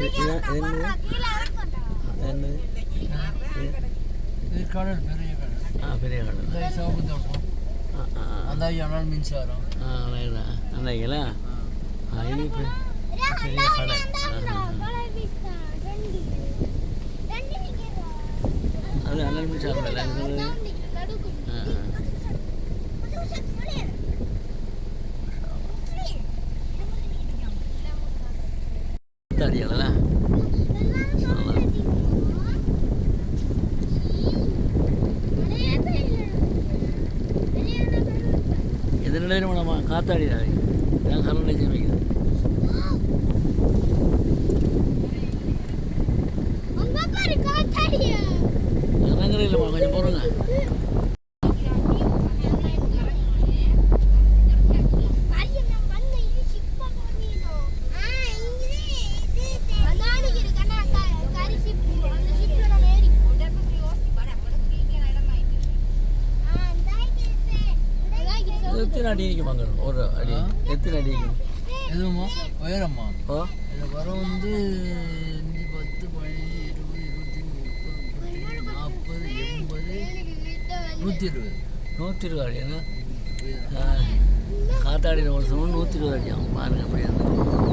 അതായിക്കലേ അതിന് பெரிய கடை அது அனல் சாப்பிடல அதிகளை எதிர்நிலை நம்ம காத்தாடி தான் கருணை சேமிக்கிறது எத்தனை அடி இருக்கு மங்கள் ஒரு அடி எத்தனை அடி இருக்கு எதுவுமா உயரம்மா இந்த வரம் வந்து பத்து பதினஞ்சு இருபது இருபத்தி முப்பது நாற்பது எண்பது நூற்றி இருபது நூற்றி இருபது அடி என்ன காத்தாடி ஒரு சொன்னால் நூற்றி இருபது அடியாகும் பாருங்கள் அப்படியே